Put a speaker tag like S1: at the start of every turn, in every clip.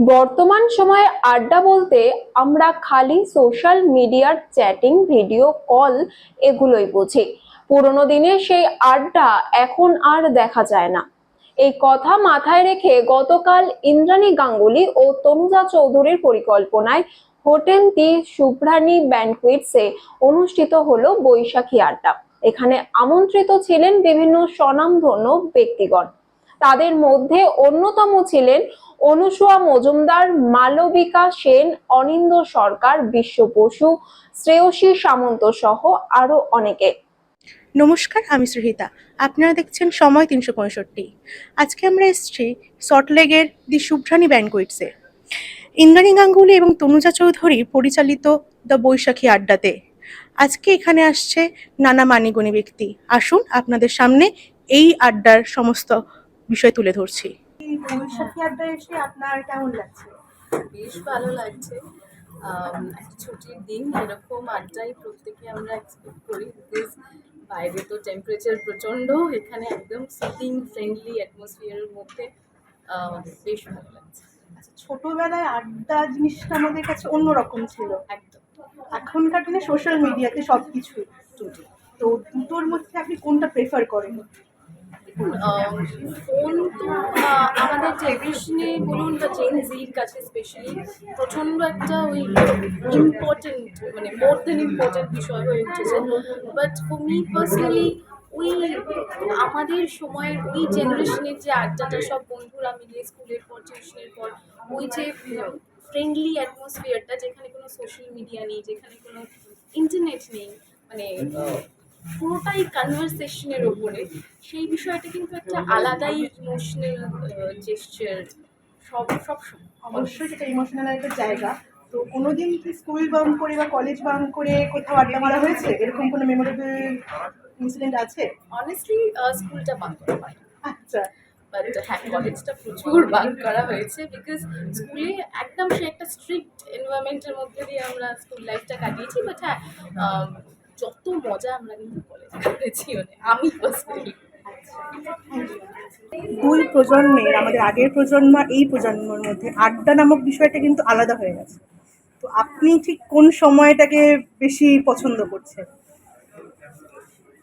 S1: বর্তমান সময়ে আড্ডা বলতে আমরা খালি সোশ্যাল মিডিয়ার চ্যাটিং, ভিডিও, কল এগুলোই বুঝি। পুরোনো দিনের সেই আড্ডা এখন আর দেখা যায় না। এই কথা মাথায় রেখে গতকাল ইন্দ্রাণী গাঙ্গুলি ও তনুজা চৌধুরীর পরিকল্পনায় হোটেল দি শুভ্রানী ব্যানকুইটসে অনুষ্ঠিত হলো বৈশাখী আড্ডা। এখানে আমন্ত্রিত ছিলেন বিভিন্ন স্বনামধন্য ব্যক্তিগণ। তাদের মধ্যে অন্যতম ছিলেন অনুসুয়া মজুমদার, মালবিকা সেন অনিন্দ সরকার, বিশ্ব বসু, শ্রেয়সী সামন্ত সহ আরও অনেকে।
S2: নমস্কার, আমি সুহিতা। আপনারা দেখছেন সময় তিনশো পঁয়ষট্টি। আজকে আমরা এসেছি সল্টলেগের দি শুভ্রানী ব্যানকুইটসে ইন্দ্রাণী গাঙ্গুলি এবং তনুজা চৌধুরী পরিচালিত দ্য বৈশাখী আড্ডাতে। আজকে এখানে আসছে নানা মানিগুণী ব্যক্তি। আসুন আপনাদের সামনে এই আড্ডার সমস্ত বিষয় তুলে ধরছি। এই বৈশাখী আড্ডায় এসে আপনার কেমন লাগছে?
S3: বেশ ভালো লাগছে। একটা ছুটির দিন এরকম আড্ডাই প্রত্যেকে আমরা এক্সপেক্ট করি বিকজ বাইরে তো টেম্পারেচার প্রচণ্ড এখানে একদম সিটিং ফ্রেন্ডলি অ্যাটমসফিয়ারের মধ্যে বেশ ভালো লাগছে।
S2: আচ্ছা ছোটবেলায় আড্ডা জিনিসটা আমাদের কাছে অন্যরকম ছিল।
S3: একদম।
S2: এখনকার দিনে সোশ্যাল মিডিয়াতে সব কিছু
S3: টুটি
S2: তো দুটোর মধ্যে আপনি কোনটা প্রেফার করেন?
S3: ফোন তো আমাদের জেনারেশনে বলুন বা জেন কাছে স্পেশালি প্রচণ্ড একটা ওই ইম্পর্টেন্ট মানে মোর দেন ইম্পর্টেন্ট বিষয় হয়ে উঠেছে। বাট ফর মি পার্সোনালি ওই আমাদের সময়ের ওই জেনারেশনের যে আড্ডাটা সব বন্ধুরা মিলিয়ে স্কুলের পর টিউশনের পর, ওই যে ফ্রেন্ডলি অ্যাটমসফিয়ারটা যেখানে কোনো সোশ্যাল মিডিয়া নেই, যেখানে কোনো ইন্টারনেট নেই মানে পুরোটাই কনভারসেশনের ওপরে। সেই বিষয়টা কিন্তু একটা আলাদাই ইমোশনাল জেস্টার সব সব
S2: অবশ্যই সেটা ইমোশনাল একটা জায়গা। তো কোনোদিন কি স্কুল বাং করে বা কলেজ বাং করে কোথাও আড্ডা মারা হয়েছে? এরকম কোনো মেমোরেবল ইনসিডেন্ট আছে?
S3: অনেস্টলি স্কুলটা বাদ করা হয়।
S2: আচ্ছা।
S3: বাট হ্যাঁ কলেজটা প্রচুর বাঙ্ক করা হয়েছে বিকজ স্কুলে একদম সে একটা স্ট্রিক্ট এনভায়রনমেন্টের মধ্যে দিয়ে আমরা স্কুল লাইফটা কাটিয়েছি। বাট হ্যাঁ যত মজা আমরা কিন্তু কলেজে করেছি মানে আমি পার্সোনালি
S2: দুই প্রজন্মের আমাদের আগের প্রজন্ম এই প্রজন্মের মধ্যে আড্ডা নামক বিষয়টা কিন্তু আলাদা হয়ে গেছে। তো আপনি ঠিক কোন সময়টাকে বেশি পছন্দ করছেন?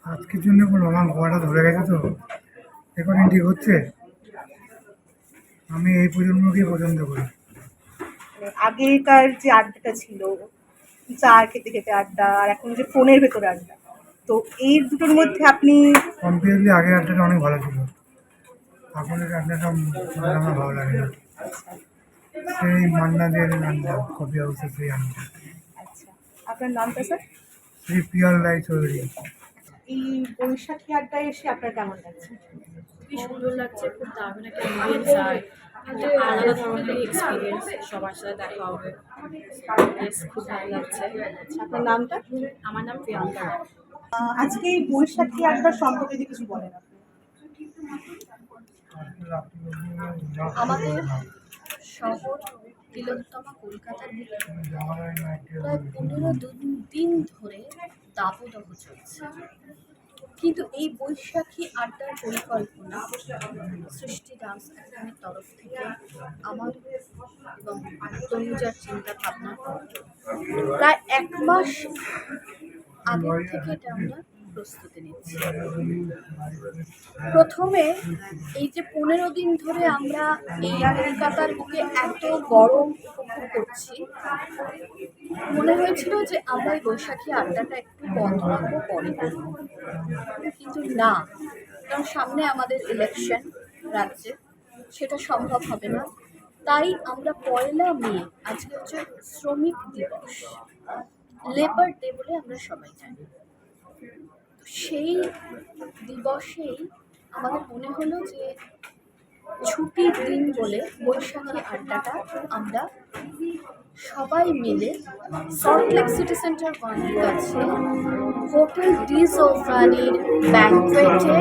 S4: আজকের জন্য কোনো আমার গলাটা ধরে গেছে তো? এখন ঠিক হচ্ছে? আমি এই প্রজন্মকে পছন্দ করি।
S2: আগেকার যে আড্ডাটা ছিল চা খেতে খেতে আড্ডা আর এখন যে ফোনের ভেতরে আড্ডা। তো এই দুটোর মধ্যে আপনি
S4: কম্পিয়ারলি আগের আড্ডাটা অনেক ভালো ছিল। এখন আড্ডাটা আমার ভালো লাগে না। সেই মান্নাদের আড্ডা কপি হাউসে সেই আড্ডা।
S2: আচ্ছা আপনার নামটা স্যার?
S4: শ্রী পিয়াল রায় চৌধুরী।
S2: এই বৈশাখী আড্ডায় এসে আপনার কেমন লাগছে?
S3: খুবই সুন্দর লাগছে খুব দারুণ একটা এক্সপিরিয়েন্স আর একটা আলাদা ধরনের এক্সপিরিয়েন্স সবার সাথে দেখা হবে। খুব ভালো লাগছে।
S2: আপনার নামটা?
S3: আমার নাম প্রিয়াঙ্কা
S2: আজকে এই বৈশাখী আড্ডার সম্পর্কে যদি কিছু বলেন আপনি।
S5: আমাদের শহর তিলোত্তমা কলকাতার প্রায় পনেরো দু- দিন ধরে দাবদাহ চলছে। কিন্তু এই বৈশাখী আড্ডার পরিকল্পনা সৃষ্টি ডান্স একাডেমির তরফ থেকে আমার এবং তনুজার চিন্তা ভাবনা প্রায় এক মাস আগের থেকে এটা আমরা প্রস্তুতি নিচ্ছি। প্রথমে এই যে পনেরো দিন ধরে আমরা এই কলকাতার বুকে এত গরম করছি মনে হয়েছিল যে আমরা এই বৈশাখী আড্ডাটা একটু বন্ধ রাখব পরে। কিন্তু না, কারণ সামনে আমাদের ইলেকশন রাজ্যে, সেটা সম্ভব হবে না। তাই আমরা পয়লা মে, আজকে হচ্ছে শ্রমিক দিবস লেবার ডে বলে আমরা সবাই জানি। সেই দিবসেই আমাদের মনে হলো যে ছুটির দিন বলে বৈশাখী আড্ডাটা আমরা সবাই মিলে সল্টলেক সিটি সেন্টার ওয়ানের কাছে হোটেল ডিজ ওভানির ব্যাংকুয়েটে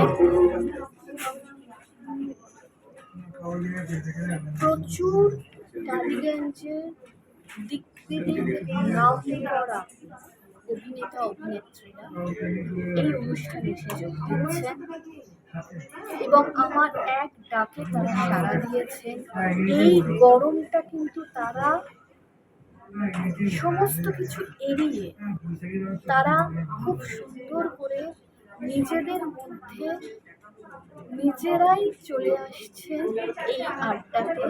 S5: প্রচুর টালিগঞ্জের দিক দিক করা অভিনেতা অভিনেত্রীরা এই অনুষ্ঠানে এসে যোগ দিচ্ছেন এবং আমার এক ডাকে তারা সাড়া দিয়েছেন। এই গরমটা কিন্তু তারা সমস্ত কিছু এড়িয়ে তারা খুব সুন্দর করে নিজেদের মধ্যে নিজেরাই চলে আসছে এই আড্ডাতে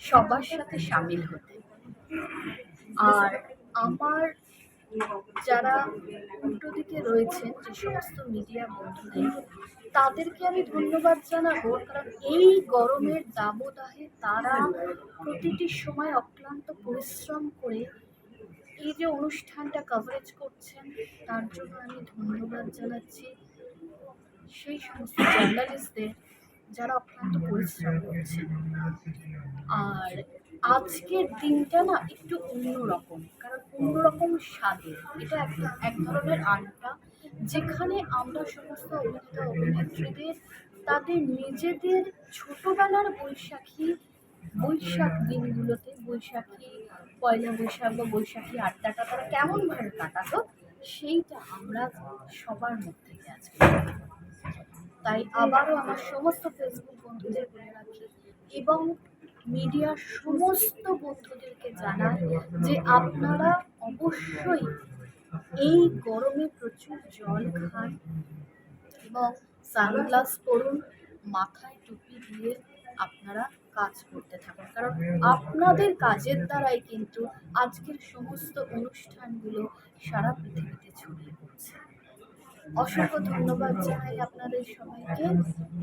S5: সবার সাথে সামিল হতে। আর আমার যারা উল্টো দিকে রয়েছেন, যে সমস্ত মিডিয়া বন্ধুদের, তাদেরকে আমি ধন্যবাদ জানাব, কারণ এই গরমের দাবদাহে তারা প্রতিটি সময় অক্লান্ত পরিশ্রম করে এই যে অনুষ্ঠানটা কভারেজ করছেন, তার জন্য আমি ধন্যবাদ জানাচ্ছি। সেই সমস্ত জার্নালিস্টদের যারা অক্লান্ত পরিশ্রম করছেন। আর আজকের দিনটা না একটু অন্যরকম, কারণ অন্যরকম স্বাদের। এটা একটা এক ধরনের আড্ডা, যেখানে আমরা সমস্ত অভিনেতা অভিনেত্রীদের, তাদের নিজেদের ছোটবেলার বৈশাখী, বৈশাখ দিনগুলোতে, বৈশাখী, পয়লা বৈশাখ বা বৈশাখী আড্ডাটা তারা কেমনভাবে কাটাতো, সেইটা আমরা সবার মধ্যে আজকে তাই আবারও আমার সমস্ত ফেসবুক বন্ধুদের বলে রাখি, এবং মিডিয়ার সমস্ত বন্ধুদেরকে জানাই যে আপনারা অবশ্যই এই গরমে প্রচুর জল খান এবং সানগ্লাস পরুন, মাথায় টুপি দিয়ে আপনারা কাজ করতে থাকুন। কারণ আপনাদের কাজের দ্বারাই কিন্তু আজকের সমস্ত অনুষ্ঠানগুলো সারা পৃথিবীতে ছড়িয়ে পড়ছে। অসংখ্য ধন্যবাদ জানাই আপনাদের সবাইকে।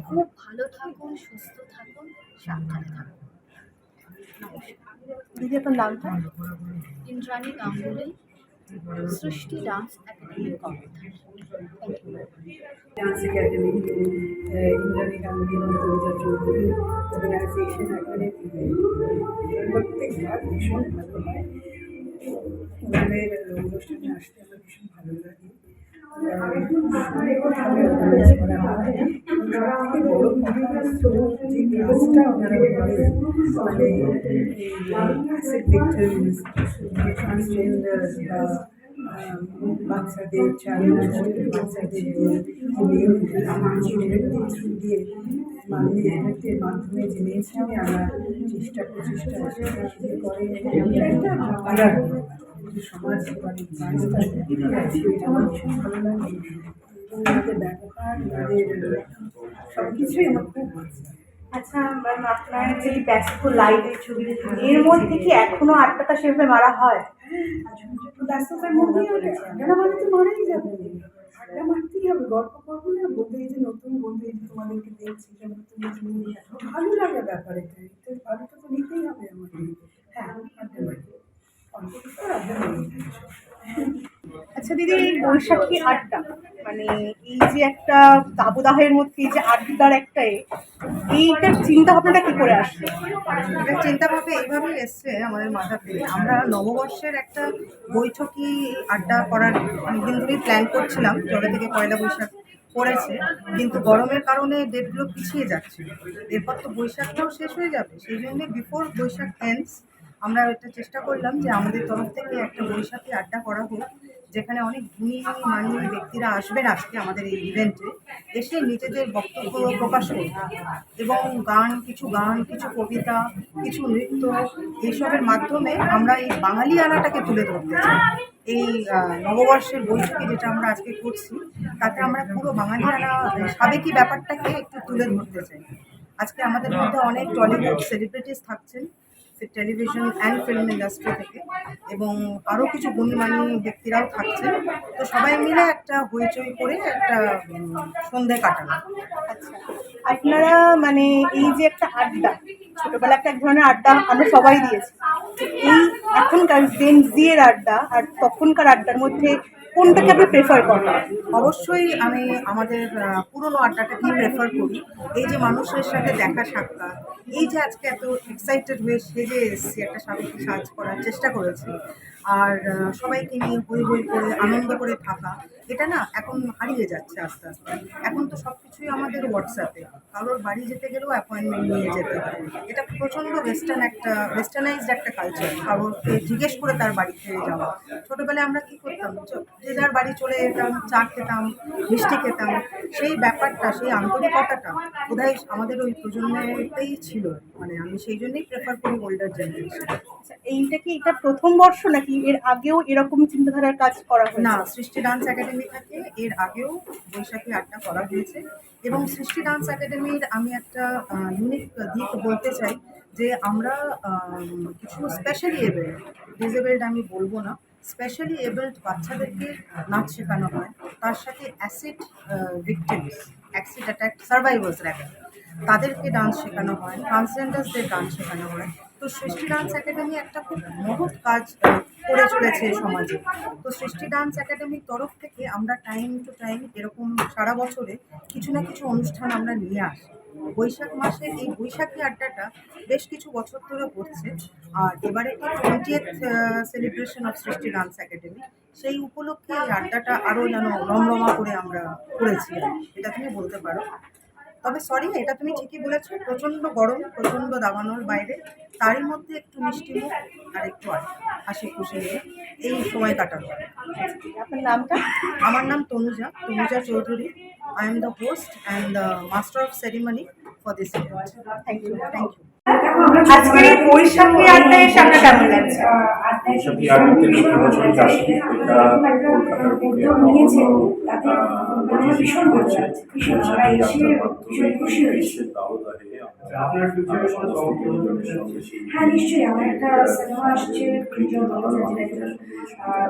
S5: খুব ভালো থাকুন, সুস্থ থাকুন, সাবধানে থাকুন।
S2: দিদি আপনার নামটা
S5: ইন্দ্রাণী গাঙ্গুলি সৃষ্টি ডান্স একাডেমি কর্মধার
S6: ডান্স একাডেমি ইন্দ্রাণী গাঙ্গুলি এবং তনুজা চৌধুরী অর্গানাইজেশন এখানে প্রত্যেকবার ভীষণ ভালো হয় ওদের অনুষ্ঠানে আসতে আমার ভীষণ ভালো লাগে ওনারা মানে ট্রান্সজেন্ডার্স বা বাচ্চাদের চাইল্ড বাচ্চাদের দিয়ে মাননীয় এফেক্টের মাধ্যমে যে মেনস্ট্রিমে আনার চেষ্টা প্রচেষ্টা করে এটা আমার ভীষণ ভালো লাগে ওনাদের সব কিছুই আমার খুব
S2: আচ্ছা ম্যাম আপনার ব্যস্ত লাইভের ছবি এর মধ্যে কি এখনও আড্ডাটা সেভাবে মারা হয়?
S6: ব্যস্ততার মধ্যেই আড্ডা তো মারাই যাবে মারতেই হবে গল্প করব না বলতে যে নতুন বন্ধু এই তোমাদেরকে দেখছি ভালো লাগার ব্যাপার। এটা তো ভালোটা তো নিতেই হবে আমাকে হ্যাঁ আড্ডা মারি অল্প কিছু আড্ডা মারি
S2: আচ্ছা দিদি, এই বৈশাখী আড্ডা মানে এই যে একটা দাবদাহের মধ্যে যে আড্ডার একটা এইটার চিন্তা ভাবনাটা কি করে আসছে?
S7: এটা চিন্তাভাবে এইভাবেই এসছে আমাদের মাথাতে। আমরা নববর্ষের একটা বৈঠকি আড্ডা করার অনেকদিন ধরেই প্ল্যান করছিলাম যবে থেকে পয়লা বৈশাখ পড়েছে, কিন্তু গরমের কারণে ডেটগুলো পিছিয়ে যাচ্ছে। এরপর তো বৈশাখটাও শেষ হয়ে যাবে, সেই জন্য বিফোর বৈশাখ এন্ডস আমরা এটা চেষ্টা করলাম যে আমাদের তরফ থেকে একটা বৈশাখী আড্ডা করা হোক, যেখানে অনেক গুণী মাননীয় ব্যক্তিরা আসবেন আজকে আমাদের এই ইভেন্টে এসে নিজেদের বক্তব্য প্রকাশ করবে এবং গান, কিছু গান, কিছু কবিতা, কিছু নৃত্য, এইসবের মাধ্যমে আমরা এই বাঙালি আনাটাকে তুলে ধরতে চাই। এই নববর্ষের বৈঠকে যেটা আমরা আজকে করছি, তাতে আমরা পুরো বাঙালি আনা সাবেকি ব্যাপারটাকে একটু তুলে ধরতে চাই। আজকে আমাদের মধ্যে অনেক টলিউড সেলিব্রিটিস থাকছেন। টেলিভিশন অ্যান্ড ফিল্ম ইন্ডাস্ট্রি থেকে এবং আরও কিছু গুণীমানী ব্যক্তিরাও থাকছেন তো সবাই মিলে একটা হইচই করে একটা সন্ধে কাটানো।
S2: আচ্ছা। আপনারা মানে এই যে একটা আড্ডা ছোটবেলা একটা এক ধরনের আড্ডা আমরা সবাই দিয়েছি। এই এখনকার জেন জি এর আড্ডা আর তখনকার আড্ডার মধ্যে কোনটাকে আপনি প্রেফার করেন?
S7: অবশ্যই আমি আমাদের পুরনো আড্ডাটাকেই প্রেফার করি। এই যে মানুষের সাথে দেখা সাক্ষাৎ এই যে আজকে এত এক্সাইটেড হয়ে সেজে এসেছি একটা স্বাভাবিক সাজ করার চেষ্টা করেছি। আর সবাইকে নিয়ে হই হই করে আনন্দ করে থাকা এটা না এখন হারিয়ে যাচ্ছে আস্তে আস্তে। এখন তো সব কিছুই আমাদের হোয়াটসঅ্যাপে কারোর বাড়ি যেতে গেলেও অ্যাপয়েন্টমেন্ট নিয়ে যেতে হয়। এটা প্রচণ্ড ওয়েস্টার্ন একটা ওয়েস্টার্নাইজড একটা কালচার কারোর কে জিজ্ঞেস করে তার বাড়ি বাড়িতে যাওয়া। ছোটোবেলায় আমরা কি করতাম? যে যার বাড়ি চলে যেতাম চা খেতাম মিষ্টি খেতাম সেই ব্যাপারটা সেই আন্তরিকতাটা বোধহয় আমাদের ওই প্রজন্মেতেই ছিল। মানে আমি সেই জন্যই প্রেফার করি ওল্ডার জেনারেশন
S2: আচ্ছা, এইটা কি এটা প্রথম বর্ষ নাকি এর আগেও এরকম চিন্তাধারার কাজ করা হয়েছে?
S7: না, সৃষ্টি ডান্স একাডেমি থেকে এর আগেও বৈশাখী আড্ডা করা হয়েছে এবং সৃষ্টি ডান্স একাডেমির আমি একটা ইউনিক দিক বলতে চাই যে আমরা কিছু স্পেশালি এবেল্ড ডিসেবেল্ড আমি বলব না স্পেশালি এবেল্ড বাচ্চাদেরকে নাচ শেখানো হয়। তার সাথে acid victims acid attack survivors রাখে তাদেরকে ডান্স শেখানো হয় ট্রান্সজেন্ডার্সদের ডান্স শেখানো হয়। তো সৃষ্টি ডান্স একাডেমি একটা খুব মহৎ কাজ করে চলেছে সমাজে। তো সৃষ্টি ডান্স একাডেমির তরফ থেকে আমরা টাইম টু টাইম এরকম সারা বছরে কিছু না কিছু অনুষ্ঠান আমরা নিয়ে আসি। বৈশাখ মাসে এই বৈশাখী আড্ডাটা বেশ কিছু বছর ধরে হচ্ছে। আর এবারে twentieth celebration of Srishti dance academy সেই উপলক্ষে এই আড্ডাটা আরও যেন রমরমা করে আমরা করেছি। এটা তুমি বলতে পারো। তবে সরি এটা তুমি ঠিকই বলেছ প্রচণ্ড গরম প্রচণ্ড দাবানোর বাইরে। তারই মধ্যে একটু মিষ্টি মুখ আর একটু আর হাসি খুশি নিয়ে এই সময় কাটানো।
S2: আপনার নামটা?
S7: আমার নাম Tanuja Tanuja Chowdhury. I am the host and the master of ceremony for this event thank you thank you
S2: আজকের এই বৈশাখী আড্ডায় এসে আপনার কেমন লাগছে?
S8: প্রতি বছরই আসি এটা কলকাতার বুকে একটা ভীষণ হচ্ছে ভীষণ খুশি হয়েছে আমরা
S9: হ্যাঁ নিশ্চয়ই আমার একটা সিনেমা আসছে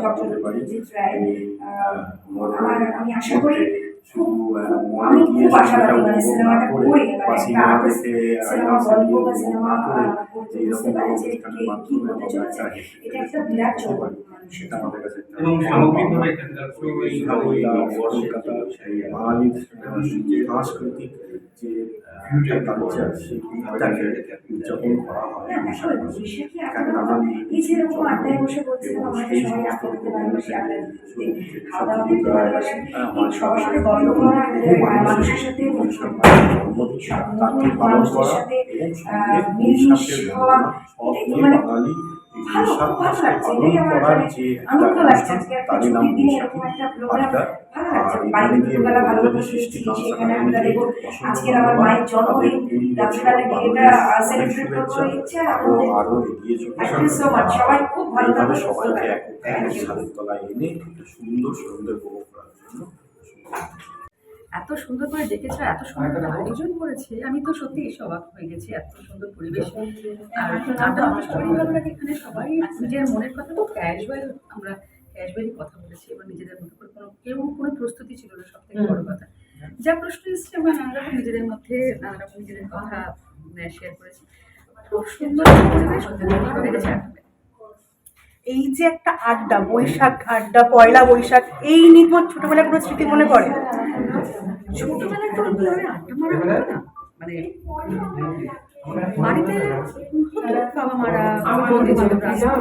S9: ডক্টর রঞ্জিত রায়। আমার, আমি আশা করি আমি
S8: মানে
S9: সিনেমাটা
S8: করে
S9: মানে
S8: সিনেমা
S9: গল্প বুঝতে পারে যে কি হতে চলেছে, এটা একটা বিরাট চমক।
S8: সেটা আমাদের কাছে একটা
S10: এবং সামগ্রিকভাবে এখানকার
S8: এই কলকাতা সেই বাঙালির যে সাংস্কৃতিক যে উদযাপন করা হয়
S9: এই বলছিলাম আমরা মানে ভালো, ভালো লাগছে। এটাই আমার আজকের আমার মায়ের জন্মদিন রাত্রিবেলা গিয়ে এটা সেলিব্রেট করব ইচ্ছে
S8: আরও এগিয়ে চলুন
S9: সো মাচ সবাই খুব ভালো
S8: এইভাবে সবাইকে এক তলায় এনে একটা সুন্দর সুন্দর উপভোগ করার জন্য
S11: এত সুন্দর করে ডেকেছে এত সুন্দর আয়োজন করেছে। আমি তো সত্যি অবাক হয়ে গেছি এত সুন্দর পরিবেশ। আর গানটা আমার সবারই ভালো লাগে এখানে সবাই নিজের মনের কথা তো ক্যাজুয়াল আমরা ক্যাজুয়ালি কথা বলেছি এবং নিজেদের মতো করে কোনো কেউ কোনো প্রস্তুতি ছিল না সব থেকে বড় কথা। যা প্রশ্ন এসছে আমরা নানা রকম নিজেদের মধ্যে নানা রকম নিজেদের কথা শেয়ার করেছি। খুব সুন্দর ভালো লেগেছে
S2: এই যে একটা আড্ডা বৈশাখ আড্ডা পয়লা বৈশাখ এই নিয়ে তোমার ছোটবেলায় কোনো স্মৃতি মনে পড়ে?
S11: ছোটবেলায় তো আড্ডা মারা হতো না। মানে বাড়িতে বাবা মারা বন্ধু বান্ধবরা আসতো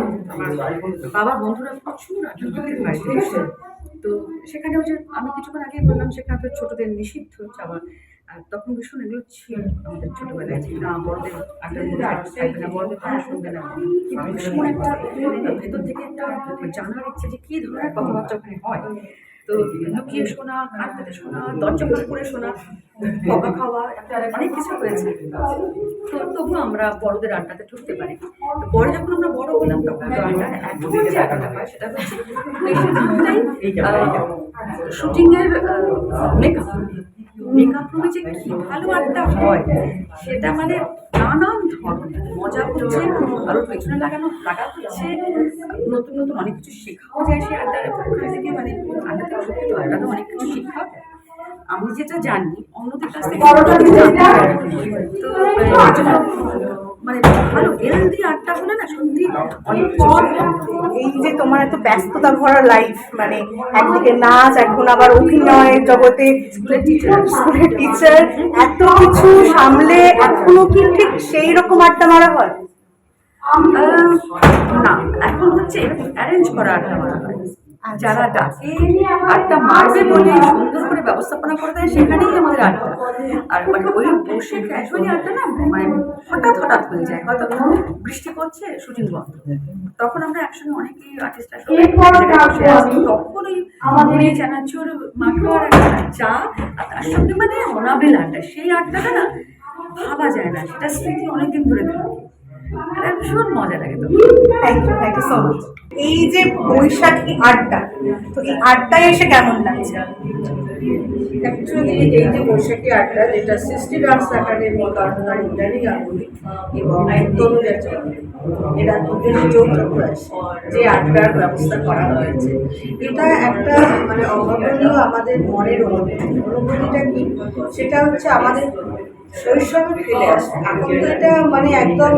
S11: বন্ধুরা প্রচুর আড্ডা। তো সেখানে ওই যে আমি কিছুক্ষণ আগেই বললাম সেখানে তো ছোটদের নিষিদ্ধ যাওয়া আর তখন ভীষণ এগুলো ছিল আমাদের ছোটবেলায় না, বড়দের বড়দের শুনবে না। ভীষণ একটা ভেতর থেকে একটা জানার ইচ্ছে যে কী ধরনের কথাবার্তা ওখানে হয়। তো লুকিয়ে শোনা কান পেতে শোনা দরজা খুলে করে শোনা বকা খাওয়া অনেক কিছু হয়েছে তো তবু আমরা বড়দের আড্ডাতে ঢুকতে পারি। তো পরে যখন আমরা বড় হলাম তখন তো আড্ডা এখন যে আড্ডাটা হয় সেটা হচ্ছে শুটিংয়ের মেকআপ মেকআপ রুমে যে কি ভালো আড্ডা হয় সেটা মানে মজা হচ্ছে আরও পেছনে লাগানো লাগা হচ্ছে নতুন নতুন অনেক কিছু শেখাও যায় সেই আড্ডার ওখান থেকে মানে আড্ডা থেকে সত্যি তো আড্ডাতে অনেক কিছু শেখা আমি যেটা জানি অন্যদের কাছ থেকে। তো জন্য, মানে ভালো হেলদি আড্ডা হলে না সত্যি অনেক
S2: এই যে তোমার এত ব্যস্ততা ভরা লাইফ মানে একদিকে নাচ এখন আবার অভিনয় জগতে
S11: স্কুলের টিচার
S2: এত কিছু সামলে এখনও কি ঠিক সেই রকম আড্ডা মারা হয়?
S11: না এখন হচ্ছে এরকম অ্যারেঞ্জ করা আড্ডা মারা হয়।
S12: যারা ডাকে আড্ডা মারবে বলে সুন্দর করে ব্যবস্থাপনা করে দেয় সেখানেই আমাদের আড্ডা। আর মানে ওই বসে ক্যাজুয়ালি আড্ডা না মানে হঠাৎ হঠাৎ হয়ে যায়। হয়তো বৃষ্টি পড়ছে শুটিং বন্ধ তখন আমরা একসঙ্গে অনেকেই আর্টিস্ট বসে আসি তখন ওই মুড়ি চানাচুর মাখার একটা চা আর তার সঙ্গে মানে অনাবিল আড্ডা। সেই আড্ডাটা না ভাবা যায় না। সেটা স্মৃতি অনেকদিন ধরে থাকে। ভীষণ মজা লাগে তো।
S2: Thank you thank you so much এই যে বৈশাখী আড্ডা, তো এই আড্ডায় এসে কেমন লাগছে?
S13: অ্যাকচুয়ালি এই যে বৈশাখী আড্ডা, যেটা সৃষ্টি ডান্স একাডেমি কর্ণধার ইন্টারি গাঙ্গুলি এবং তনুজা চৌধুরী এরা দুজনে যৌথ প্রয়াস যে আড্ডার ব্যবস্থা করা হয়েছে। এটা একটা মানে অভাবনীয় আমাদের মনের অনুভূতি। অনুভূতিটা কি? সেটা হচ্ছে আমাদের শৈশবে ফিরে আসে এখন তো এটা মানে একদম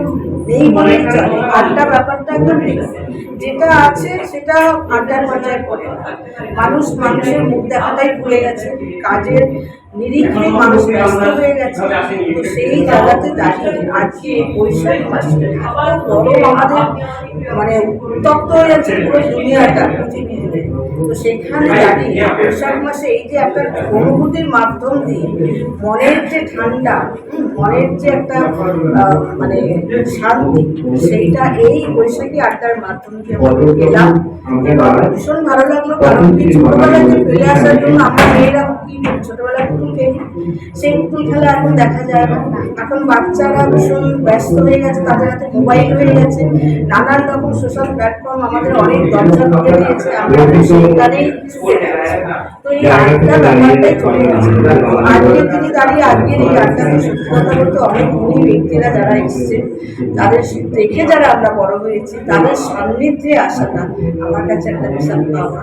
S13: নেই চলে। আড্ডা ব্যাপারটা একদম যেটা আছে সেটা আড্ডার পর্যায়ে পড়ে। মানুষ মানুষের মুখ দেখাটাই ভুলে গেছে। কাজের নিরিখে মানুষ ব্যস্ত হয়ে গেছে। তো সেই জায়গাতে দাঁড়িয়ে আজকে বৈশাখ মাসে এত বড় আমাদের মানে উত্তপ্ত হয়ে যাচ্ছে পুরো দুনিয়াটা পৃথিবী জুড়ে তো সেখানে দাঁড়িয়ে বৈশাখ মাসে এই যে একটা অনুভূতির মাধ্যম দিয়ে মনের যে ঠান্ডা মনের যে একটা আহ, মানে শান্তি সেইটা এই বৈশাখী আড্ডার মাধ্যম দিয়ে আমরা পেলাম। এবং ভীষণ ভালো লাগল কারণ যে ফিরে আসার জন্য আমরা মেয়েরা কি ছোটবেলায় খেলি সেই পুতুল খেলা এখন দেখা যায় না। এখন বাচ্চারা ভীষণ ব্যস্ত হয়ে গেছে, তাদের হাতে মোবাইল হয়ে গেছে। নানান রকম সোশ্যাল প্ল্যাটফর্ম আমাদের অনেক দরজা খুলে দিয়েছে, আমরা সেইখানেই আড্ডা অনেক গুণী ব্যক্তিরা যারা এসছে, তাদের দেখে যারা আমরা বড় হয়েছি, তাদের সান্নিধ্যে আসাটা আমার কাছে একটা বিশাল পাওয়া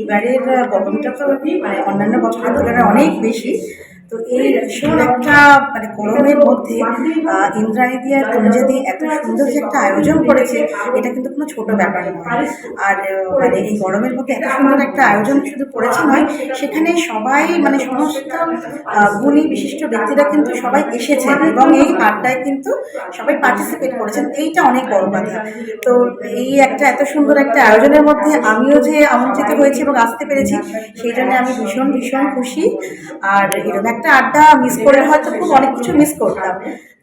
S13: এবারের গরমটা তো মানে অন্যান্য বছরের তুলনায় অনেক বেশি। তো এই ভীষণ একটা মানে গরমের মধ্যে ইন্দ্রাণীদি আর তনুজাদি এত সুন্দর যে একটা আয়োজন করেছে, এটা কিন্তু কোনো ছোট ব্যাপার নয়। আর মানে এই গরমের মধ্যে এত সুন্দর একটা আয়োজন শুধু করেছে নয়, সেখানে সবাই মানে সমস্ত গুণী বিশিষ্ট ব্যক্তিরা কিন্তু সবাই এসেছেন এবং এই আড্ডায় কিন্তু সবাই পার্টিসিপেট করেছেন। এইটা অনেক বড় কথা। তো এই একটা এত সুন্দর একটা আয়োজনের মধ্যে আমিও যে আমন্ত্রিত হয়েছি এবং আসতে পেরেছি, সেই জন্য আমি ভীষণ ভীষণ খুশি। আর এরকম একটা আড্ডা মিস করে হয়তো খুব অনেক কিছু মিস করতাম।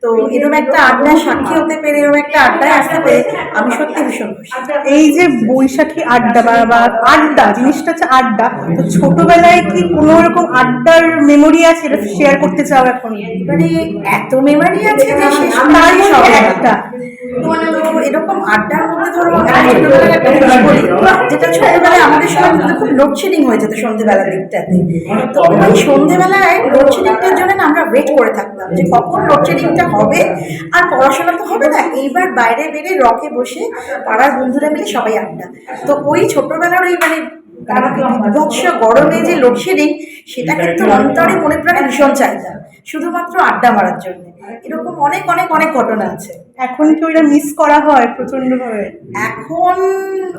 S13: তো এরকম একটা আড্ডায় সাক্ষী হতে পেরে এরকম একটা আড্ডায় আসতে পেরে আমি সত্যি ভীষণ খুশি।
S2: এই যে বৈশাখী আড্ডা বা আড্ডা জিনিসটা হচ্ছে আড্ডা। তো ছোটবেলায় কি কোনো রকম আড্ডার মেমোরি আছে এটা শেয়ার করতে চাও এখন?
S13: মানে এত মেমারি আছে যে শেষ তাই সব
S2: একটা।
S13: এরকম আড্ডার মধ্যে ধরো যেটা ছোটবেলায় আমাদের সময় খুব লোডশেডিং হয়ে যেত সন্ধ্যেবেলার দিকটাতে। তো ওই সন্ধ্যেবেলায় লোডশেডিংটার জন্য না আমরা ওয়েট করে থাকতাম যে কখন লোডশেডিংটা হবে। আর পড়াশোনা তো হবে না এইবার বাইরে বেরে রকে বসে পাড়ার বন্ধুরা মিলে সবাই আড্ডা। তো ওই ছোটবেলার ওই মানে বিভৎস গরমে যে লোডশেডিং সেটা কিন্তু অন্তরে মনে প্রাণে ভীষণ চাহিদা শুধুমাত্র আড্ডা মারার জন্য। এরকম অনেক অনেক অনেক ঘটনা আছে।
S2: এখন কি ওইটা মিস করা হয় প্রচণ্ড ভাবে
S13: এখন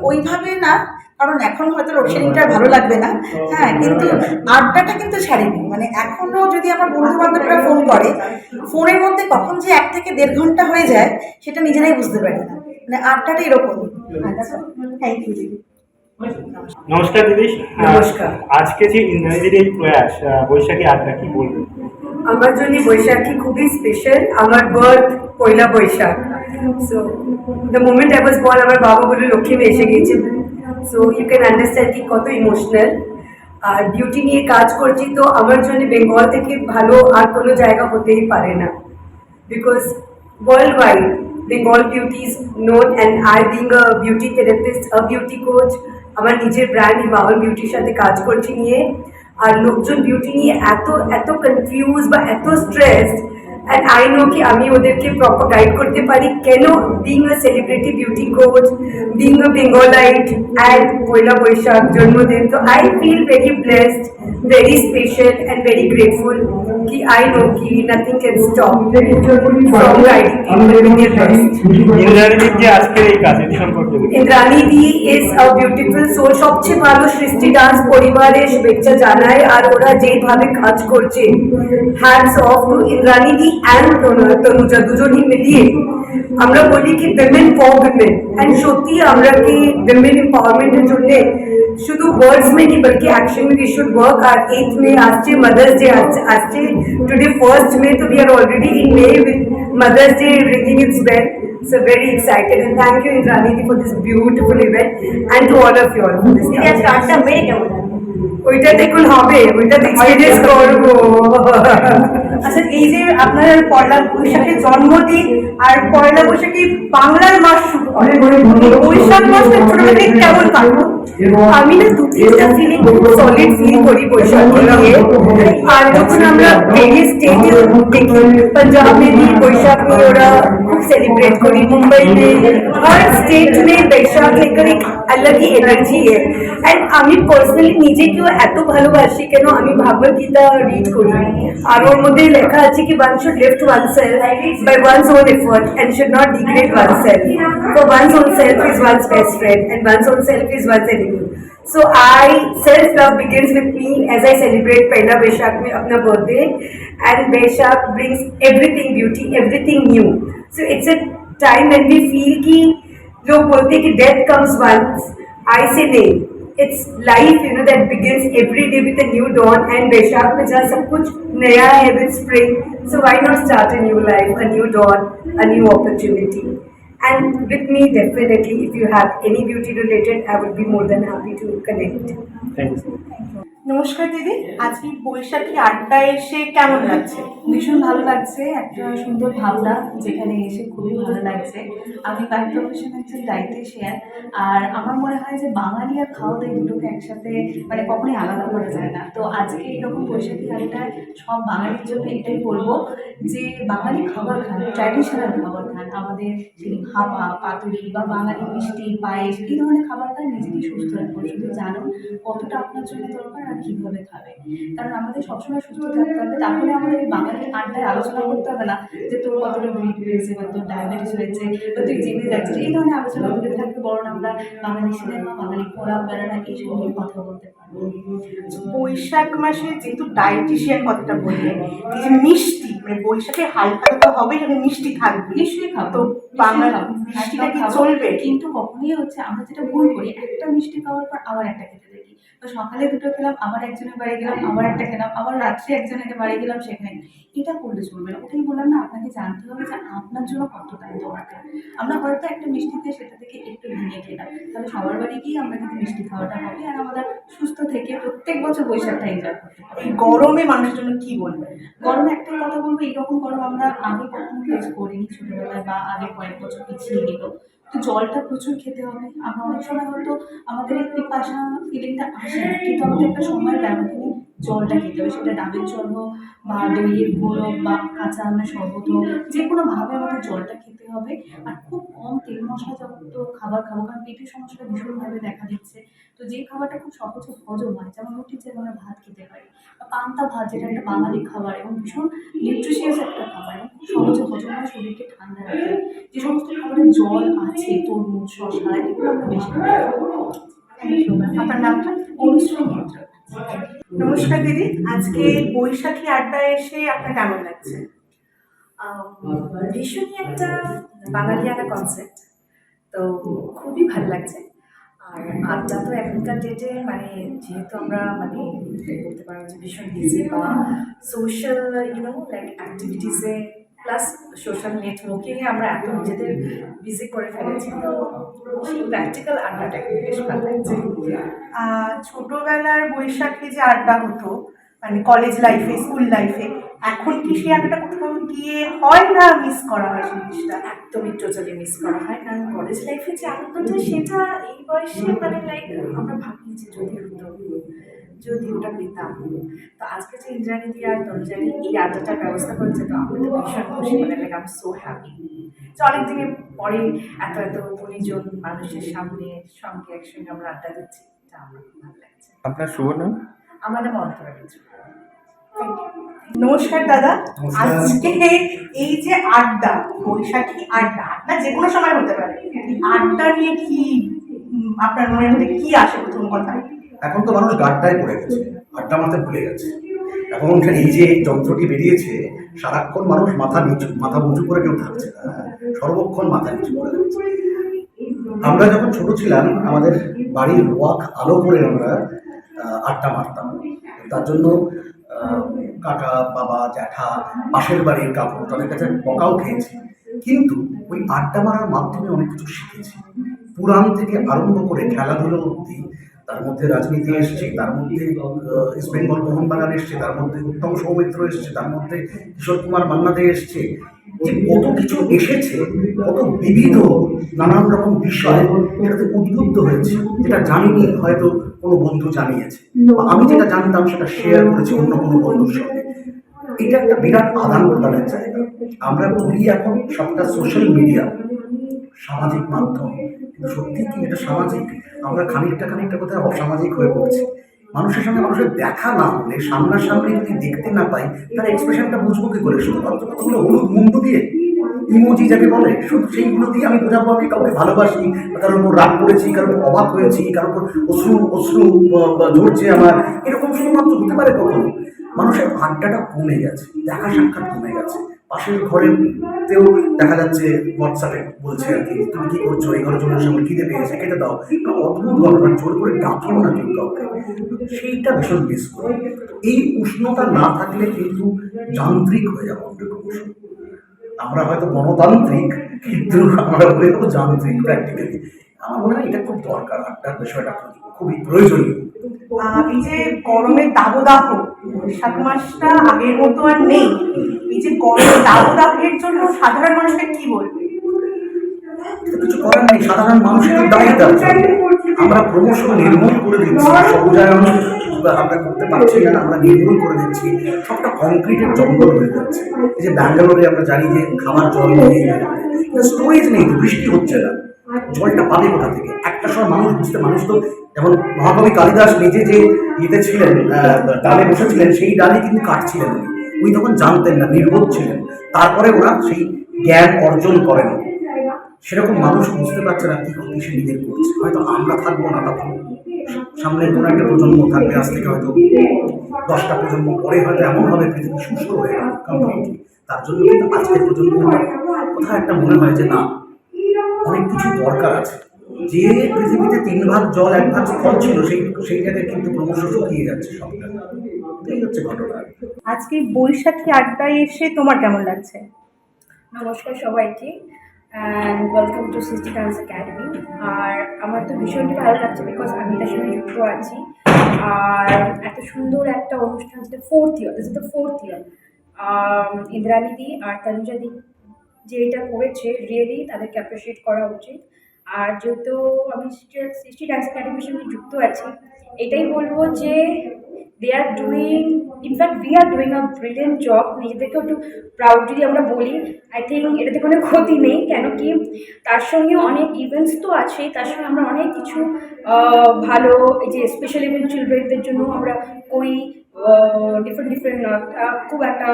S13: ওইভাবে না কারণ এখন হয়তো লোডশেডিংটা আর ভালো লাগবে না। হ্যাঁ কিন্তু আড্ডাটা কিন্তু ছাড়িনি। মানে এখনও যদি আমার বন্ধু বান্ধবরা ফোন করে ফোনের মধ্যে কখন যে এক থেকে দেড় ঘণ্টা হয়ে যায় সেটা নিজেরাই বুঝতে পারি না। মানে আড্ডাটা এরকমই।
S2: আচ্ছা। থ্যাংক ইউ দিদি।
S14: নমস্কার দিদি।
S13: নমস্কার।
S14: আজকে যে ইন্দ্রাণীদের এই প্রয়াস বৈশাখী আড্ডা কি বলবেন?
S12: আমার জন্য বৈশাখী খুবই স্পেশাল আমার birth Poila Baishakh. So the moment I was born আমার বাবা বলে লক্ষ্মী এসে গিয়েছে। সো ইউ ক্যান আন্ডারস্ট্যান্ড কি কত ইমোশনাল আর ডিউটি নিয়ে কাজ করছি তো আমার জন্য বেঙ্গল থেকে ভালো আর কোনো জায়গা হতেই পারে না because world wide Bengal beauty is known and I being a beauty therapist a beauty coach আমার নিজের ব্র্যান্ড হিমালয় বিউটির সাথে কাজ করছি নিয়ে আর লোকজন বিউটি নিয়ে এত এত কনফিউজ বা এত স্ট্রেস অ্যান্ড আই নো কি আমি ওদেরকে প্রপার গাইড করতে পারি কেন being a celebrity beauty coach being a Bengalite and Poila Baishakh জন্মদিন তো I feel very blessed very special and very grateful কি আই নো কি
S14: nothing can stop from guiding.
S12: Indrani the is a beautiful soul সবচেয়ে ভালো সৃষ্টি dance পরিবারে শুভেচ্ছা জানায় আর ওরা যেভাবে কাজ করছে hands off to Indrani di and Tanuja দুজনই মিলিয়ে আমরা বলি কি উইমেন ফর উইমেন অ্যান্ড সত্যি আমরা কি উইমেন এম্পাওয়ারমেন্টের জন্য শুধু ওয়ার্ডস মে কি বলকি অ্যাকশন মে উই শুড ওয়ার্ক আর এইথ মে আসছে মাদার্স ডে আসছে টুডে ফার্স্ট মে তো we are already in May with Mother's Day ringing its bell So very excited and thank you Indrani for this beautiful event and to all of you all for this. ওইটা দেখুন হবে ওইটা experience করবো
S2: আচ্ছা এই যে আপনার পয়লা বৈশাখে জন্মদিন আর পয়লা বৈশাখে বাংলার মাস শুরু হয় বৈশাখ মাসটা ছোটবেলা থেকে কেমন কাটলো
S12: আমি না দু তিনটা ফিলিং খুব সলিড ফিল করি বৈশাখী নিয়ে আর যখন আমরা ভেরিয়াস স্টেটে দেখি पंजाब में भी बैशाख में ওরা खूब सेलिब्रेट करी मुंबई में हर स्टेट में बैशाख लेकर एक अलग ही एनार्जी है एंड আমি পার্সোনালি নিজেকেও এত ভালোবাসি কেন আমি ভাগবত গীতা রিড করি আর ওর মধ্যে লেখা আছে কি one should lift one self by one's own effort and should not degrade oneself for one's own self is one's best friend and one's own self is one's enemy so I self love begins with me as I celebrate Pehla Baishakh में अपना birthday and Baishakh brings everything beauty everything new so it's a time when we feel कि लोग बोलते हैं कि death comes once I say नहीं it's life you know that begins every day with new dawn and Baishakh में जहाँ सब कुछ नया है with spring so why not start a new life a new dawn a new opportunity and with me definitely if you have any beauty related I would be more than happy to connect
S14: thank you
S2: নমস্কার দিদি। আজকে বৈশাখী আড্ডায় এসে কেমন লাগছে?
S15: ভীষণ ভালো লাগছে, একটা সুন্দর ভাবনা যেখানে এসে খুবই ভালো লাগছে। আমি বাই প্রফেশন একজন ডাইটিশিয়ান আর আমার মনে হয় যে বাঙালি আর খাওয়া দাওয়া দুটোকে একসাথে মানে কখনোই আলাদা করা যায় না। তো আজকে এরকম বৈশাখী আড্ডায় সব বাঙালির জন্য এটাই বলব যে বাঙালি খাবার খান ট্র্যাডিশনাল খাবার খান। আমাদের সেই ভাপা, পাতুরি বা বাঙালি মিষ্টি, পায়েস, এই ধরনের খাবার খান, নিজেকে সুস্থ রাখুন। শুধু জানুন কতটা আপনার জন্য দরকার কীভাবে খাবে? কারণ আমাদের সবসময় সুস্থ থাকতে হবে। তাহলে আমাদের এই বাঙালি আড্ডায় আলোচনা করতে হবে না যে তোর কতটা ওয়েট হয়েছে বা তোর ডায়াবেটিস হয়েছে বা তুই জিমে যাচ্ছিস। এই ধরনের আলোচনা দূরে থাকবে বরং আমরা বাঙালি সিনেমা বাঙালি ঘোরা বেড়ানা এইসব নিয়ে কথা বলতে পারব।
S2: বৈশাখ মাসে যেহেতু ডায়েটিশিয়ান কথাটা যে মিষ্টি মানে বৈশাখে হালকা তো হবে সেটা মিষ্টি থাকবে
S15: নিশ্চয়ই খাব
S2: তো বাংলা মিষ্টিটা কি চলবে?
S15: কিন্তু কখনোই হচ্ছে আমরা যেটা ভুল করি একটা মিষ্টি খাওয়ার পর আবার একটা খেতে তো সকালে দুটো খেলাম আবার একজনের বাড়ি গেলাম আবার একটা খেলাম আবার রাত্রে একজনের বাড়ি গেলাম সেখানে। এটা করলে চলবে না। ওটাই বললাম না আপনাকে জানতে হবে যে আপনার জন্য কতটা দরকার। আমরা হয়তো একটা মিষ্টিতে সেটা থেকে একটু ভেঙে খেলাম। তাহলে সবার বাড়ি গিয়ে আমরা কিন্তু মিষ্টি খাওয়াটা হবে আর আমাদের সুস্থ থেকে প্রত্যেক বছর বৈশাখটা এনজয় করতে
S2: এই গরমে মানুষের জন্য কি বলবেন?
S15: গরমে একটা কথা বলব এইরকম গরম আমরা আগে কখনো ফেস করিনি ছোটবেলায় বা আগে কয়েক বছর পিছিয়ে গেল তো জলটা প্রচুর খেতে হবে। আমরা অনেক সময় হয়তো আমাদের একটি পিপাসা ফিলিংটা আসে কিন্তু আমাদের একটা সময় ব্যবধানে জলটা খেতে হবে সেটা ডাবের জল হোক বা দইয়ের ঘোল হোক বা কাঁচা আমের শরবত হোক যে কোনোভাবে আমাদের জলটা খেতে হবে। আর খুব কম তেল মশলা যুক্ত খাবার খাব কারণ পেটের সমস্যাটা ভীষণভাবে দেখা দিচ্ছে। তো যে খাবারটা খুব সহজে হজম হয় যেমন রুটির চেয়ে আমরা ভাত খেতে পারি বা পান্তা ভাত যেটা একটা বাঙালি খাবার এবং ভীষণ নিউট্রিশিয়াস একটা খাবার এবং খুব সহজে হজম হয় শরীরকে ঠান্ডা রাখে। যে সমস্ত খাবারে জল আছে তরমুজ শশা এগুলো আমরা বেশি
S2: আপনার নামটা?
S15: অনুশ্রী মিত্র।
S2: নমস্কার দিদি, আজকে বৈশাখী আড্ডায় এসে আপনার কেমন লাগছে?
S16: ভীষণই একটা বাঙালিয়ানা কনসেপ্ট তো খুবই ভালো লাগছে। আর আড্ডা তো এখনকার ডেটে মানে যেহেতু আমরা মানে বলতে পারব যে ভীষণ বিজি বা সোশ্যাল ইউনো লাইক অ্যাক্টিভিটিসে প্লাস সোশ্যাল নেটওয়ার্কিংয়ে আমরা এত নিজেদের বিজি করে ফেলেছি তো সেই প্র্যাকটিক্যাল আড্ডাটা বেশ ভালো লাগছে।
S2: ছোটবেলার বৈশাখে যে আড্ডা হতো মানে কলেজ লাইফে স্কুল লাইফে এখন কি সেই আড্ডাটা কোথাও গিয়ে হয় না মিস করা হয় সেই জিনিসটা?
S16: একদমই টোটালি মিস করা হয় কারণ কলেজ লাইফে যে আনন্দটা সেটা এই বয়সে মানে লাইক আমরা ভাবি যে যদি হতো। যদি ওটা পেতাম তো আজকে যে ইন্দ্রাণীদি আর তনুজানি এই আড্ডাটার ব্যবস্থা করেছে তো আমি তো ভীষণ খুশি মানে লাইক আম সো হ্যাপি যে অনেক দিনের পরে এত এত পরিজন মানুষের সামনে সঙ্গে একসঙ্গে আমরা আড্ডা দিচ্ছি। এটা আমার খুব ভালো লাগছে।
S17: আপনার শুভ নাম?
S16: আমার নাম অন্তরা কিছু
S2: নমস্কার দাদা। আজকে এই যে আড্ডা বৈশাখী আড্ডা আড্ডা যে কোনো সময় হতে পারে। আড্ডা নিয়ে কি আপনার মনের মধ্যে কি আসে প্রথম কথা?
S18: এখন তো মানুষ গাড্ডায় পড়ে গেছে আড্ডা মারতে ভুলে গেছে। এখন এই যে যন্ত্রটি বেরিয়েছে, সারাক্ষণ মানুষ মাথা নিচু মাথা উঁচু করে কেউ থাকছে না? সর্বক্ষণ মাথা নিচু করে আমরা যখন ছোট ছিলাম, আমাদের বাড়ির ওয়াক আলো করে আমরা আড্ডা মারতাম। তার জন্য কাকা, বাবা, জ্যাঠা, পাশের বাড়ির কাপড় তাদের কাছে বকাও খেয়েছি। কিন্তু ওই আড্ডা মারার মাধ্যমে অনেক কিছু শিখেছি। পুরাণ থেকে আরম্ভ করে খেলাধুলো অবধি তার মধ্যে রাজনীতি এসছে, তার মধ্যে ইস্ট বেঙ্গল মোহনবাগান এসছে, তার মধ্যে উত্তম সৌমিত্র এসছে, তার মধ্যে কিশোর কুমার মান্নাদে এসছে। যে কত কিছু এসেছে, কত বিবিধ নানান রকম বিষয় এটাতে উদ্বুদ্ধ হয়েছে, যেটা জানিনি, হয়তো কোনো বন্ধু জানিয়েছে। বা আমি যেটা জানতাম, সেটা শেয়ার করেছি অন্য কোনো বন্ধুর সঙ্গে। এটা একটা বিরাট আদান প্রদানের জায়গা। আমরা বলি এখন সবটা সোশ্যাল মিডিয়া সামাজিক মাধ্যম। কিন্তু সত্যি কি এটা সামাজিক? আমরা খানিকটা খানিকটা কোথায় অসামাজিক হয়ে পড়ছি। মানুষের সঙ্গে মানুষের দেখা না হলে, সামনাসামনি যদি দেখতে না পাই, তার এক্সপ্রেশনটা বুঝব কি করে? শুধুমাত্র হলুদ মুন্ডু দিয়ে ইমোজি যাকে বলে, শুধু সেইগুলো দিয়ে আমি বোঝাবো আমি কাউকে ভালোবাসি, কারোর উপর রাগ করেছি, কারোর উপর অবাক হয়েছি, কারোর উপর অশ্রু অশ্রু ঝরছে আমার। এরকম শুধুমাত্র হতে পারে কখনো? মানুষের আড্ডাটা কমে গেছে, দেখা সাক্ষাৎ কমে গেছে। পাশের ঘরের তেও দেখা যাচ্ছে হোয়াটসঅ্যাপে বলছে আর কি, তুমি কি করছ? এই ঘরে চলে আমার খিদে পেয়েছে, কেটে দাও। অদ্ভুত ঘটনা, জোর করে ডাকিও না কেউ কাউকে। সেইটা ভীষণ মিস করে। এই উষ্ণতা না থাকলে কিন্তু যান্ত্রিক হয়ে যাব আমরা। আমরা হয়তো গণতান্ত্রিক, কিন্তু আমরা হয়ে যাব যান্ত্রিক প্র্যাকটিক্যালি আমার মনে হয় এটা খুব দরকার, আড্ডার বিষয়টা খুবই প্রয়োজনীয়।
S2: এই যে গরমের দাবদাহ, বৈশাখ মাসটা আগের মতো আর নেই। এই যে গরমের দাবদাহের জন্য সাধারণ মানুষকে কি বলবে?
S18: কিছু করার নেই, সাধারণ মানুষের দায়িত্ব আমরা ক্রমশ নির্মূল করে দিচ্ছি সবুজায়ন আমরা করতে পারছি না, আমরা নির্মূল করে দিচ্ছি। সবটা কংক্রিটের জঙ্গল হয়ে যাচ্ছে। এই যে ব্যাঙ্গালোরে আমরা জানি যে খাবার জল নেই স্টোরেজ নেই বৃষ্টি হচ্ছে না। জলটা পাবে কোথা থেকে? একটা সময় মানুষ বুঝতে মানুষ তো, যেমন মহাকবি কালিদাস নিজে যে ইয়েতে ছিলেন ডালে বসেছিলেন, সেই ডালে কিন্তু কাটছিলেন উনি। তখন জানতেন না, নির্বোধ ছিলেন। তারপরে ওরা সেই জ্ঞান অর্জন করেন। সেরকম মানুষ বুঝতে পারছে না কি ক্ষতি সে নিজের করছে। হয়তো আমরা থাকব না তখন। সামনে কোনো একটা প্রজন্ম থাকবে, আজ থেকে হয়তো দশটা প্রজন্ম পরে হয়তো এমন হবে, পৃথিবী সুস্থ হয়ে কমপ্লিটলি তার জন্য কিন্তু আজকের প্রজন্ম কোথাও একটা মনে হয় যে না অনেক কিছু দরকার আছে। যে পৃথিবীতে তিন ভাগ জল এক ভাগ স্থল ছিল সেই সেই জায়গায় কিন্তু ক্রমশ শুকিয়ে যাচ্ছে সবটা। এই হচ্ছে ঘটনা।
S2: আজকে বৈশাখী আড্ডায় এসে তোমার কেমন লাগছে?
S19: নমস্কার সবাইকে। And welcome to Srishti dance academy আর আমার তো ভীষণই ভালো লাগছে বিকজ আমি এটার সঙ্গে যুক্ত আছি। আর এত সুন্দর একটা অনুষ্ঠান যেটা fourth year this is the fourth year ইন্দ্রাণীদি আর তনুজাদি যে এটা করেছে রিয়েলি তাদেরকে অ্যাপ্রিসিয়েট করা উচিত। আর যেহেতু আমি সৃষ্টি ডান্স একাডেমির সঙ্গে যুক্ত আছি, এটাই বলব যে they are doing in fact we are doing a brilliant job নিজেদেরকে একটু প্রাউডলি আমরা বলি আই থিঙ্ক এটাতে কোনো ক্ষতি নেই। কেন কি? তার সঙ্গে অনেক ইভেন্টস তো আছেই তার সঙ্গে আমরা অনেক কিছু ভালো, এই যে স্পেশাল ইভেন্ট চিলড্রেনদের জন্য আমরা করি ডিফারেন্ট ডিফারেন্ট খুব একটা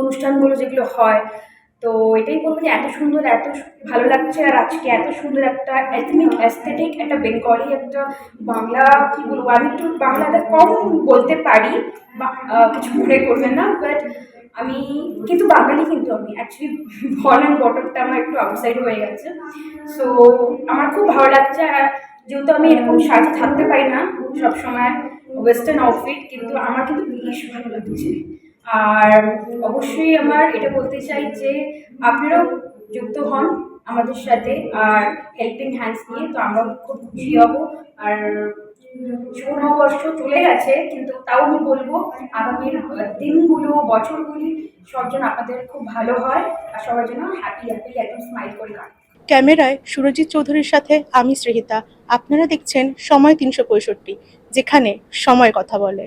S19: অনুষ্ঠানগুলো যেগুলো হয়। তো এটাই বলব যে এত সুন্দর, এত ভালো লাগছে আর আজকে এত সুন্দর একটা এথনিক অ্যাস্থেটিক একটা বেঙ্গলি একটা বাংলা, কি বলব, আমি একটু বাংলাটা কম বলতে পারি, বা- কিছু মনে করবেন না বাট আমি, কিন্তু বাঙালি কিন্তু আমি অ্যাকচুয়ালি বল অ্যান্ড বটমটা আমার একটু আউটসাইড হয়ে গেছে সো আমার খুব ভালো লাগছে, আর যেহেতু আমি এরকম সাজে থাকতে পারি না সবসময় ওয়েস্টার্ন আউটফিট কিন্তু আমার কিন্তু বেশ ভালো লাগছে। আর অবশ্যই আমার এটা বলতে চাই যে আপনারাও যুক্ত হন আমাদের সাথে আর হেল্পিং হ্যান্ডস নিয়ে, তো আমরা খুব খুশি হব। আর নববর্ষ চলে গেছে, কিন্তু তাও আমি বলব আগামীর দিনগুলো, বছরগুলি সব যেন আপনাদের খুব ভালো হয় আর সবার জন্য হ্যাপি হ্যাপি একদম স্মাইল করে কাটে।
S2: ক্যামেরায় সুরজিৎ চৌধুরীর সাথে আমি শ্রীহিতা আপনারা দেখছেন সময় তিনশো পঁয়ষট্টি, যেখানে সময় কথা বলে।